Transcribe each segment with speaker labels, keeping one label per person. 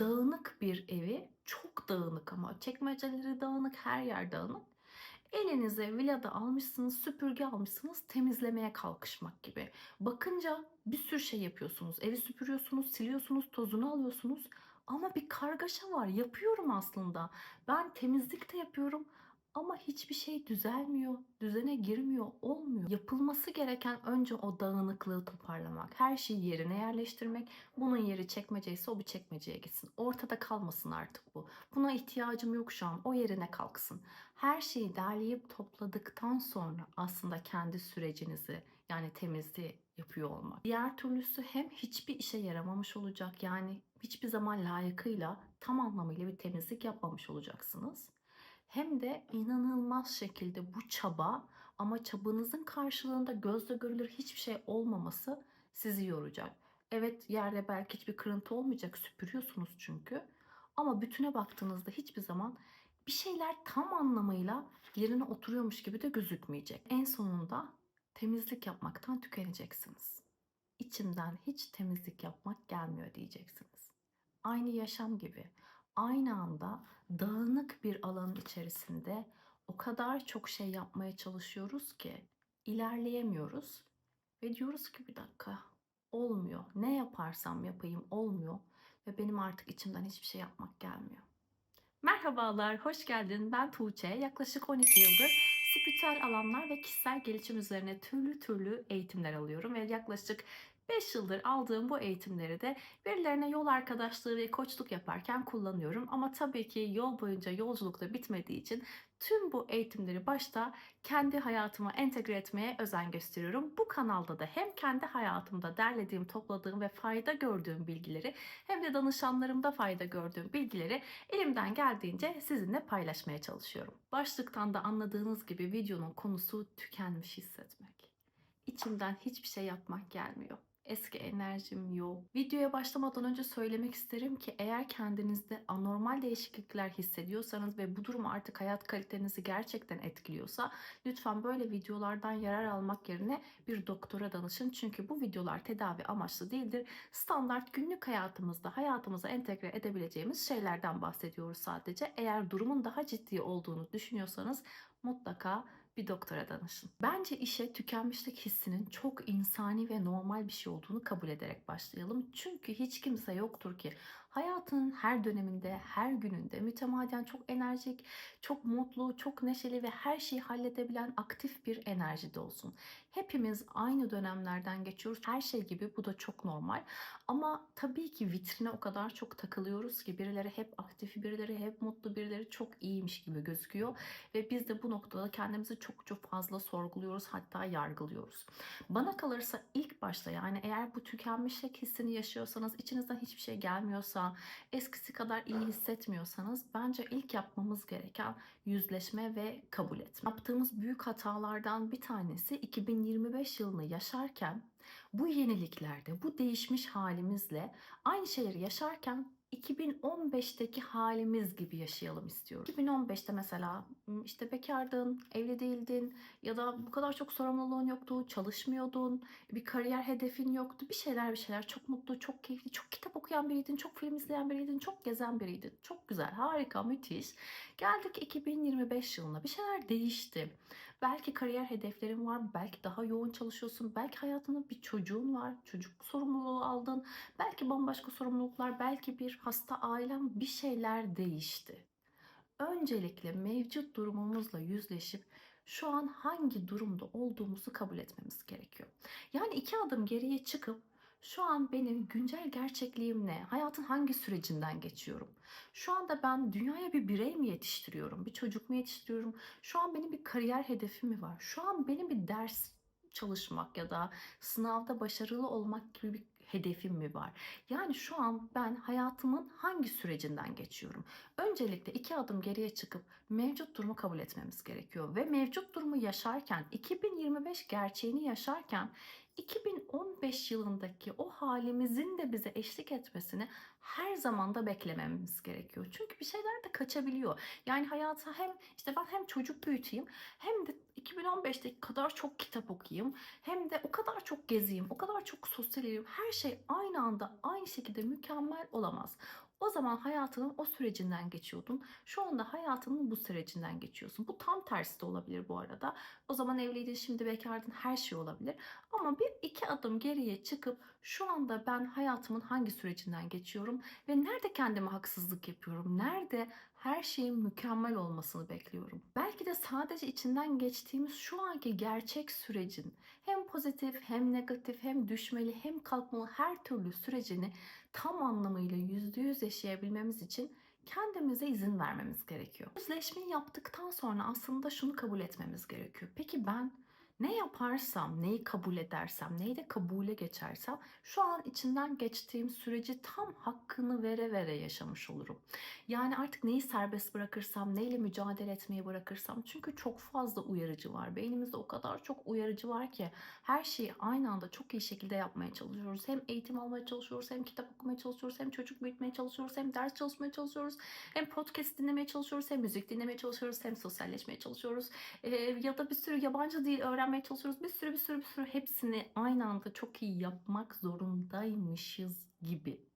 Speaker 1: dağınık bir evi, çok dağınık ama çekmeceleri dağınık, her yer dağınık. Elinize villada almışsınız, süpürge almışsınız, temizlemeye kalkışmak gibi. Bakınca bir sürü şey yapıyorsunuz. Evi süpürüyorsunuz, siliyorsunuz, tozunu alıyorsunuz. Ama bir kargaşa var. Yapıyorum aslında. Ben temizlik de yapıyorum ama hiçbir şey düzelmiyor, düzene girmiyor, olmuyor. Yapılması gereken önce o dağınıklığı toparlamak, her şeyi yerine yerleştirmek. Bunun yeri çekmeceyse o bir çekmeceye gitsin. Ortada kalmasın artık bu. Buna ihtiyacım yok şu an. O yerine kalksın. Her şeyi derleyip topladıktan sonra aslında kendi sürecinizi yani temizliği yapıyor olmak. Diğer türlüsü hem hiçbir işe yaramamış olacak yani hiçbir zaman layıkıyla tam anlamıyla bir temizlik yapmamış olacaksınız hem de inanılmaz şekilde bu çaba ama çabanızın karşılığında gözle görülür hiçbir şey olmaması sizi yoracak. Evet yerde belki hiçbir kırıntı olmayacak süpürüyorsunuz çünkü ama bütüne baktığınızda hiçbir zaman bir şeyler tam anlamıyla yerine oturuyormuş gibi de gözükmeyecek. En sonunda temizlik yapmaktan tükeneceksiniz. İçimden hiç temizlik yapmak gelmiyor diyeceksiniz. Aynı yaşam gibi aynı anda dağınık bir alanın içerisinde o kadar çok şey yapmaya çalışıyoruz ki ilerleyemiyoruz ve diyoruz ki bir dakika olmuyor. Ne yaparsam yapayım olmuyor ve benim artık içimden hiçbir şey yapmak gelmiyor. Merhabalar, hoş geldin. Ben Tuğçe. Yaklaşık 12 yıldır spiritüel alanlar ve kişisel gelişim üzerine türlü türlü eğitimler alıyorum ve yaklaşık 5 yıldır aldığım bu eğitimleri de birilerine yol arkadaşlığı ve koçluk yaparken kullanıyorum. Ama tabii ki yol boyunca yolculukta bitmediği için tüm bu eğitimleri başta kendi hayatıma entegre etmeye özen gösteriyorum. Bu kanalda da hem kendi hayatımda derlediğim, topladığım ve fayda gördüğüm bilgileri hem de danışanlarımda fayda gördüğüm bilgileri elimden geldiğince sizinle paylaşmaya çalışıyorum. Başlıktan da anladığınız gibi videonun konusu tükenmiş hissetmek. İçimden hiçbir şey yapmak gelmiyor. Eski enerjim yok. Videoya başlamadan önce söylemek isterim ki eğer kendinizde anormal değişiklikler hissediyorsanız ve bu durum artık hayat kalitenizi gerçekten etkiliyorsa lütfen böyle videolardan yarar almak yerine bir doktora danışın. Çünkü bu videolar tedavi amaçlı değildir. Standart günlük hayatımızda hayatımıza entegre edebileceğimiz şeylerden bahsediyoruz sadece. Eğer durumun daha ciddi olduğunu düşünüyorsanız mutlaka bir doktora danışın. Bence işe tükenmişlik hissinin çok insani ve normal bir şey olduğunu kabul ederek başlayalım. Çünkü hiç kimse yoktur ki hayatının her döneminde, her gününde mütemadiyen çok enerjik, çok mutlu, çok neşeli ve her şeyi halledebilen aktif bir enerjide olsun. Hepimiz aynı dönemlerden geçiyoruz. Her şey gibi bu da çok normal. Ama tabii ki vitrine o kadar çok takılıyoruz ki birileri hep aktif, birileri hep mutlu, birileri çok iyiymiş gibi gözüküyor. Ve biz de bu noktada kendimizi çok çok fazla sorguluyoruz hatta yargılıyoruz. Bana kalırsa ilk başta yani eğer bu tükenmişlik hissini yaşıyorsanız içinizden hiçbir şey gelmiyorsa eskisi kadar iyi hissetmiyorsanız bence ilk yapmamız gereken yüzleşme ve kabul etme. Yaptığımız büyük hatalardan bir tanesi 2025 yılını yaşarken bu yeniliklerde, bu değişmiş halimizle aynı şeyleri yaşarken 2015'teki halimiz gibi yaşayalım istiyorum. 2015'te mesela işte bekardın, evli değildin ya da bu kadar çok sorumluluğun yoktu, çalışmıyordun, bir kariyer hedefin yoktu. Bir şeyler bir şeyler çok mutlu, çok keyifli, çok kitap okuyan biriydin, çok film izleyen biriydin, çok gezen biriydin. Çok güzel, harika, müthiş. Geldik 2025 yılına. Bir şeyler değişti. Belki kariyer hedeflerin var, belki daha yoğun çalışıyorsun, belki hayatında bir çocuğun var, çocuk sorumluluğu aldın, belki bambaşka sorumluluklar, belki bir hasta ailem bir şeyler değişti. Öncelikle mevcut durumumuzla yüzleşip şu an hangi durumda olduğumuzu kabul etmemiz gerekiyor. Yani iki adım geriye çıkıp şu an benim güncel gerçekliğim ne? Hayatın hangi sürecinden geçiyorum? Şu anda ben dünyaya bir birey mi yetiştiriyorum? Bir çocuk mu yetiştiriyorum? Şu an benim bir kariyer hedefim mi var? Şu an benim bir ders çalışmak ya da sınavda başarılı olmak gibi bir hedefim mi var? Yani şu an ben hayatımın hangi sürecinden geçiyorum? Öncelikle iki adım geriye çıkıp mevcut durumu kabul etmemiz gerekiyor ve mevcut durumu yaşarken 2025 gerçeğini yaşarken 2015 yılındaki o halimizin de bize eşlik etmesini her zaman da beklememiz gerekiyor. Çünkü bir şeyler de kaçabiliyor. Yani hayata hem işte ben hem çocuk büyüteyim hem de 2015'teki kadar çok kitap okuyayım hem de o kadar çok gezeyim, o kadar çok sosyalayayım. Her şey aynı anda aynı şekilde mükemmel olamaz. O zaman hayatının o sürecinden geçiyordun. Şu anda hayatının bu sürecinden geçiyorsun. Bu tam tersi de olabilir bu arada. O zaman evliydin, şimdi bekardın, her şey olabilir. Ama bir iki adım geriye çıkıp şu anda ben hayatımın hangi sürecinden geçiyorum ve nerede kendime haksızlık yapıyorum? Nerede her şeyin mükemmel olmasını bekliyorum? Belki de sadece içinden geçtiğimiz şu anki gerçek sürecin hem pozitif hem negatif hem düşmeli hem kalkmalı her türlü sürecini tam anlamıyla yüzde yüz yaşayabilmemiz için kendimize izin vermemiz gerekiyor. Yüzleşmeyi yaptıktan sonra aslında şunu kabul etmemiz gerekiyor. Peki ben ne yaparsam, neyi kabul edersem, neyi de kabule geçersem şu an içinden geçtiğim süreci tam hakkını vere vere yaşamış olurum. Yani artık neyi serbest bırakırsam, neyle mücadele etmeyi bırakırsam çünkü çok fazla uyarıcı var. Beynimizde o kadar çok uyarıcı var ki her şeyi aynı anda çok iyi şekilde yapmaya çalışıyoruz. Hem eğitim almaya çalışıyoruz, hem kitap okumaya çalışıyoruz, hem çocuk büyütmeye çalışıyoruz, hem ders çalışmaya çalışıyoruz, hem podcast dinlemeye çalışıyoruz, hem müzik dinlemeye çalışıyoruz, hem sosyalleşmeye çalışıyoruz. Ee, ya da bir sürü yabancı dil öğrenmeye çalışıyoruz. Bir sürü bir sürü bir sürü hepsini aynı anda çok iyi yapmak zorundaymışız gibi.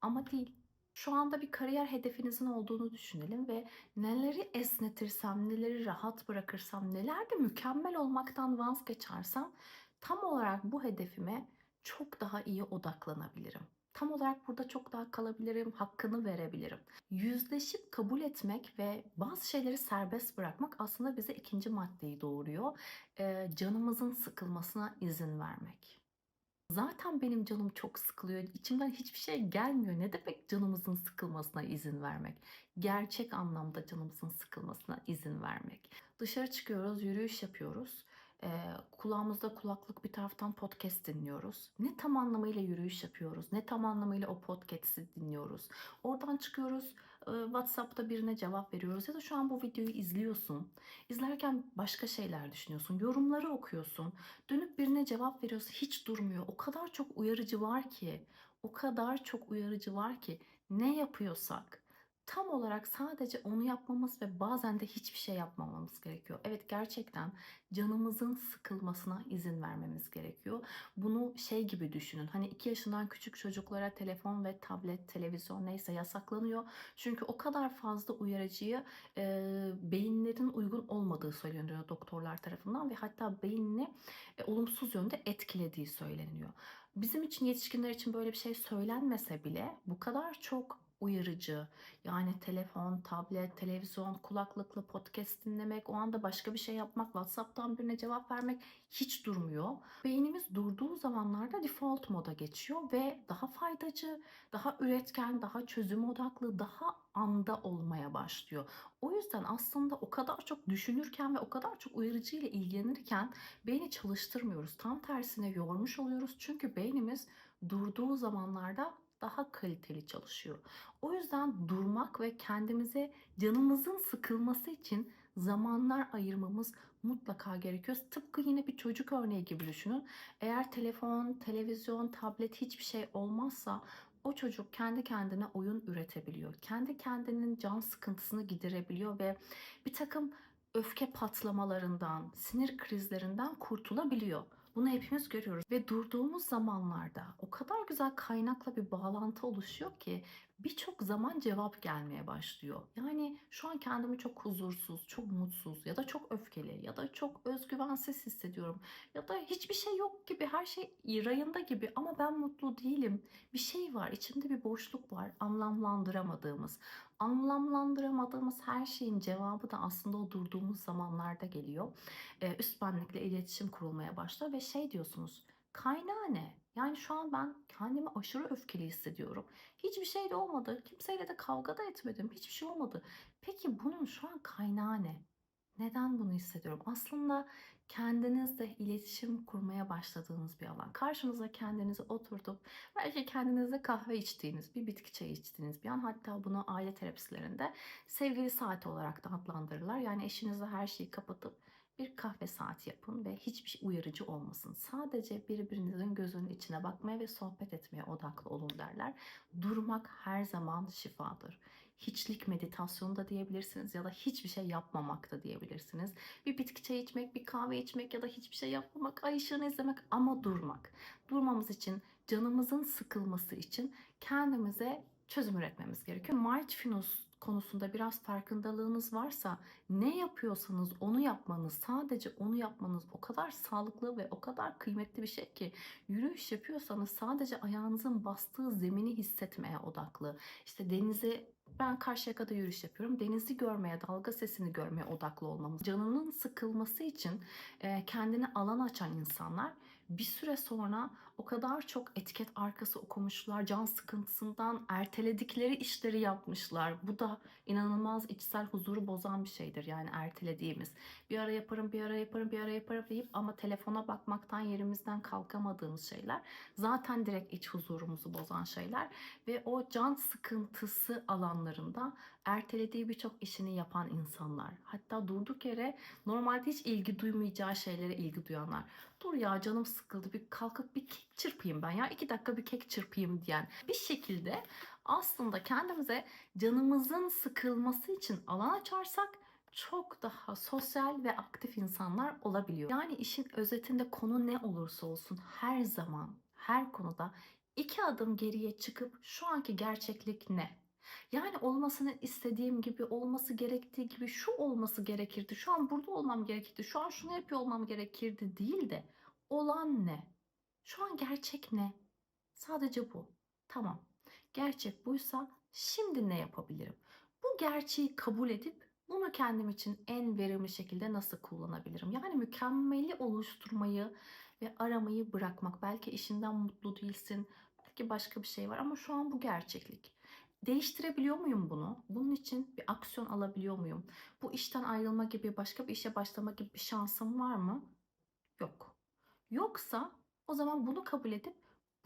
Speaker 1: Ama değil. Şu anda bir kariyer hedefinizin olduğunu düşünelim ve neleri esnetirsem, neleri rahat bırakırsam, nelerde mükemmel olmaktan vazgeçersem tam olarak bu hedefime çok daha iyi odaklanabilirim. Tam olarak burada çok daha kalabilirim, hakkını verebilirim. Yüzleşip kabul etmek ve bazı şeyleri serbest bırakmak aslında bize ikinci maddeyi doğuruyor. Ee, canımızın sıkılmasına izin vermek. Zaten benim canım çok sıkılıyor. İçimden hiçbir şey gelmiyor. Ne demek canımızın sıkılmasına izin vermek? Gerçek anlamda canımızın sıkılmasına izin vermek. Dışarı çıkıyoruz, yürüyüş yapıyoruz. Ee, kulağımızda kulaklık bir taraftan podcast dinliyoruz. Ne tam anlamıyla yürüyüş yapıyoruz, ne tam anlamıyla o podcast'i dinliyoruz. Oradan çıkıyoruz, e, WhatsApp'ta birine cevap veriyoruz ya da şu an bu videoyu izliyorsun. İzlerken başka şeyler düşünüyorsun, yorumları okuyorsun. Dönüp birine cevap veriyorsun, hiç durmuyor. O kadar çok uyarıcı var ki, o kadar çok uyarıcı var ki ne yapıyorsak tam olarak sadece onu yapmamız ve bazen de hiçbir şey yapmamamız gerekiyor. Evet gerçekten canımızın sıkılmasına izin vermemiz gerekiyor. Bunu şey gibi düşünün. Hani 2 yaşından küçük çocuklara telefon ve tablet, televizyon neyse yasaklanıyor. Çünkü o kadar fazla uyarıcıyı e, beyinlerin uygun olmadığı söyleniyor doktorlar tarafından ve hatta beynini e, olumsuz yönde etkilediği söyleniyor. Bizim için yetişkinler için böyle bir şey söylenmese bile bu kadar çok uyarıcı. Yani telefon, tablet, televizyon, kulaklıkla podcast dinlemek, o anda başka bir şey yapmak, WhatsApp'tan birine cevap vermek hiç durmuyor. Beynimiz durduğu zamanlarda default moda geçiyor ve daha faydacı, daha üretken, daha çözüm odaklı, daha anda olmaya başlıyor. O yüzden aslında o kadar çok düşünürken ve o kadar çok uyarıcı ile ilgilenirken beyni çalıştırmıyoruz. Tam tersine yormuş oluyoruz. Çünkü beynimiz durduğu zamanlarda daha kaliteli çalışıyor. O yüzden durmak ve kendimize canımızın sıkılması için zamanlar ayırmamız mutlaka gerekiyor. Tıpkı yine bir çocuk örneği gibi düşünün. Eğer telefon, televizyon, tablet hiçbir şey olmazsa o çocuk kendi kendine oyun üretebiliyor. Kendi kendinin can sıkıntısını giderebiliyor ve bir takım öfke patlamalarından, sinir krizlerinden kurtulabiliyor. Bunu hepimiz görüyoruz ve durduğumuz zamanlarda o kadar güzel kaynakla bir bağlantı oluşuyor ki birçok zaman cevap gelmeye başlıyor. Yani şu an kendimi çok huzursuz, çok mutsuz ya da çok öfkeli ya da çok özgüvensiz hissediyorum. Ya da hiçbir şey yok gibi, her şey rayında gibi ama ben mutlu değilim. Bir şey var, içimde bir boşluk var, anlamlandıramadığımız. Anlamlandıramadığımız her şeyin cevabı da aslında o durduğumuz zamanlarda geliyor. Ee, üst benlikle iletişim kurulmaya başlıyor ve şey diyorsunuz, kaynağı ne? Yani şu an ben kendimi aşırı öfkeli hissediyorum. Hiçbir şey de olmadı. Kimseyle de kavga da etmedim. Hiçbir şey olmadı. Peki bunun şu an kaynağı ne? Neden bunu hissediyorum? Aslında kendinizle iletişim kurmaya başladığınız bir alan. Karşınıza kendinizi oturtup belki kendinizle kahve içtiğiniz, bir bitki çayı içtiğiniz bir an. Hatta bunu aile terapistlerinde sevgili saati olarak da adlandırırlar. Yani eşinizle her şeyi kapatıp bir kahve saati yapın ve hiçbir şey uyarıcı olmasın. Sadece birbirinizin gözünün içine bakmaya ve sohbet etmeye odaklı olun derler. Durmak her zaman şifadır. Hiçlik meditasyonu da diyebilirsiniz ya da hiçbir şey yapmamak da diyebilirsiniz. Bir bitki çayı içmek, bir kahve içmek ya da hiçbir şey yapmamak, ay ışığını izlemek ama durmak. Durmamız için, canımızın sıkılması için kendimize çözüm üretmemiz gerekiyor. Mindfulness konusunda biraz farkındalığınız varsa ne yapıyorsanız onu yapmanız, sadece onu yapmanız o kadar sağlıklı ve o kadar kıymetli bir şey ki yürüyüş yapıyorsanız sadece ayağınızın bastığı zemini hissetmeye odaklı. İşte denizi ben Karşıyaka'da yürüyüş yapıyorum. Denizi görmeye, dalga sesini görmeye odaklı olmamız. Canının sıkılması için kendine alan açan insanlar bir süre sonra o kadar çok etiket arkası okumuşlar, can sıkıntısından erteledikleri işleri yapmışlar. Bu da inanılmaz içsel huzuru bozan bir şeydir yani ertelediğimiz. Bir ara yaparım, bir ara yaparım, bir ara yaparım deyip ama telefona bakmaktan yerimizden kalkamadığımız şeyler zaten direkt iç huzurumuzu bozan şeyler ve o can sıkıntısı alanlarında ertelediği birçok işini yapan insanlar. Hatta durduk yere normalde hiç ilgi duymayacağı şeylere ilgi duyanlar. Dur ya canım sıkıldı bir kalkıp bir çırpayım ben ya iki dakika bir kek çırpayım diyen bir şekilde aslında kendimize canımızın sıkılması için alan açarsak çok daha sosyal ve aktif insanlar olabiliyor. Yani işin özetinde konu ne olursa olsun her zaman her konuda iki adım geriye çıkıp şu anki gerçeklik ne? Yani olmasını istediğim gibi, olması gerektiği gibi, şu olması gerekirdi, şu an burada olmam gerekirdi, şu an şunu yapıyor olmam gerekirdi değil de olan ne? Şu an gerçek ne? Sadece bu. Tamam. Gerçek buysa şimdi ne yapabilirim? Bu gerçeği kabul edip bunu kendim için en verimli şekilde nasıl kullanabilirim? Yani mükemmeli oluşturmayı ve aramayı bırakmak. Belki işinden mutlu değilsin, belki başka bir şey var ama şu an bu gerçeklik. Değiştirebiliyor muyum bunu? Bunun için bir aksiyon alabiliyor muyum? Bu işten ayrılma gibi, başka bir işe başlama gibi bir şansım var mı? Yok. Yoksa o zaman bunu kabul edip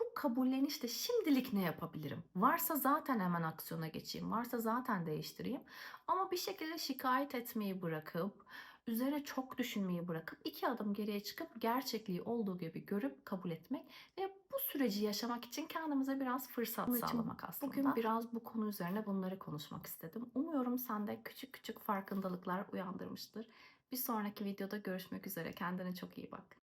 Speaker 1: bu kabullenişte şimdilik ne yapabilirim? Varsa zaten hemen aksiyona geçeyim. Varsa zaten değiştireyim. Ama bir şekilde şikayet etmeyi bırakıp, üzerine çok düşünmeyi bırakıp iki adım geriye çıkıp gerçekliği olduğu gibi görüp kabul etmek ve bu süreci yaşamak için kendimize biraz fırsat
Speaker 2: Bunun
Speaker 1: sağlamak aslında. Bugün biraz bu konu üzerine bunları konuşmak istedim. Umuyorum sende küçük küçük farkındalıklar uyandırmıştır. Bir sonraki videoda görüşmek üzere. Kendine çok iyi bak.